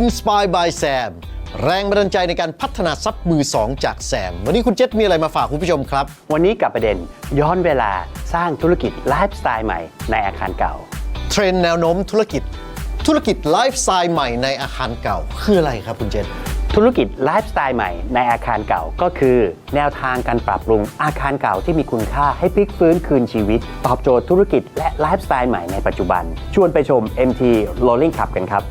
Inspired by Sam แรงบันดาลใจในการพัฒนาทรัพย์มือสองจากแซม วันนี้คุณเจษมีอะไรมาฝากคุณผู้ชมครับ วันนี้กับประเด็นย้อนเวลาสร้างธุรกิจไลฟ์สไตล์ใหม่ในอาคารเก่า เทรนด์แนวโน้มธุรกิจ ธุรกิจไลฟ์สไตล์ใหม่ในอาคารเก่า คืออะไรครับคุณเจษธุรกิจไลฟ์สไตล์ใหม่ในอาคารเก่าก็คือ แนวทางการปรับปรุงอาคารเก่าที่มีคุณค่าให้พลิกฟื้นคืนชีวิต ตอบโจทย์ธุรกิจและไลฟ์สไตล์ใหม่ในปัจจุบัน ชวนไปชม MT Rolling Cup กันครับ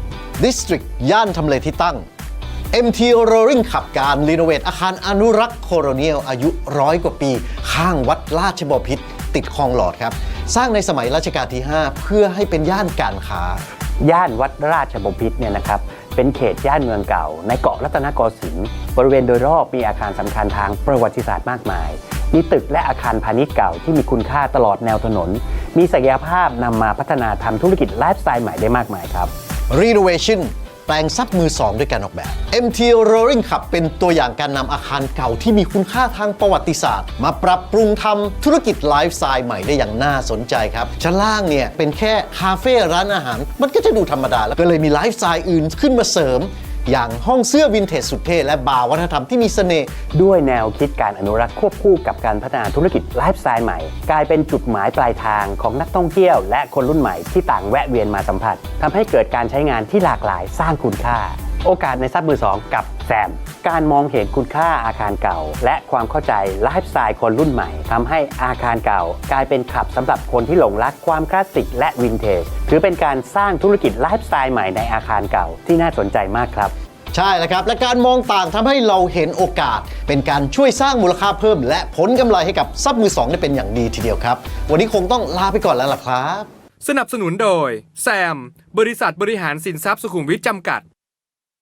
District ย่านทำเลที่ตั้ง MT Roaring ขับการรีโนเวทอาคารอนุรักษ์โคโรเนียลอายุร้อยกว่าปี ข้างวัดราชบพิตรติดคลองหลอดครับ สร้างในสมัยรัชกาลที่ 5 เพื่อให้เป็นย่านการค้า ย่านวัดราชบพิตรเนี่ยนะครับเป็นเขตย่านเมืองเก่า ในเกาะรัตนโกสินทร์บริเวณโดยรอบมีอาคารสำคัญทางประวัติศาสตร์มากมาย มีตึกและอาคารพาณิชย์เก่าที่มีคุณค่าตลอดแนวถนน มีศักยภาพนำมาพัฒนาทำธุรกิจไลฟ์สไตล์ใหม่ได้มากมายครับ Renovation แปลงทรัพย์มือสองด้วยการออกแบบ MT Roaring ขับเป็นตัวอย่างการนำอาคารเก่าที่มีคุณค่าทางประวัติศาสตร์ มาปรับปรุงทำธุรกิจไลฟ์สไตล์ใหม่ได้อย่างน่าสนใจครับ ชั้นล่างเนี่ยเป็นแค่คาเฟ่ร้านอาหาร มันก็จะดูธรรมดาแล้วก็เลยมีไลฟ์สไตล์อื่นขึ้นมาเสริม อย่างห้องเสื้อวินเทจสุดเท่และบาร์วัฒนธรรมที่มีเสน่ห์ ด้วยแนวคิดการอนุรักษ์ควบคู่กับการพัฒนาธุรกิจไลฟ์สไตล์ใหม่ กลายเป็นจุดหมายปลายทางของนักท่องเที่ยวและคนรุ่นใหม่ที่ต่างแวะเวียนมาสัมผัสทำให้เกิดการใช้งานที่หลากหลายสร้างคุณค่า โอกาสในทรัพย์มือสองกับแซม การมองเห็นคุณค่าอาคารเก่า และความเข้าใจไลฟ์สไตล์คนรุ่นใหม่ทำให้อาคารเก่า กลายเป็นขับสำหรับคนที่หลงรักความคลาสสิกและวินเทจถือเป็นการสร้างธุรกิจไลฟ์สไตล์ใหม่ในอาคารเก่าที่น่าสนใจมากครับใช่แล้วครับ และการมองต่างทำให้เราเห็นโอกาส เป็นการช่วยสร้างมูลค่าเพิ่ม และผลกำไรให้กับทรัพย์มือสองได้เป็นอย่างดีทีเดียวครับ วันนี้คงต้องลาไปก่อนแล้วล่ะครับ สนับสนุนโดยแซม บริษัทบริหารสินทรัพย์สุขุมวิทจำกัด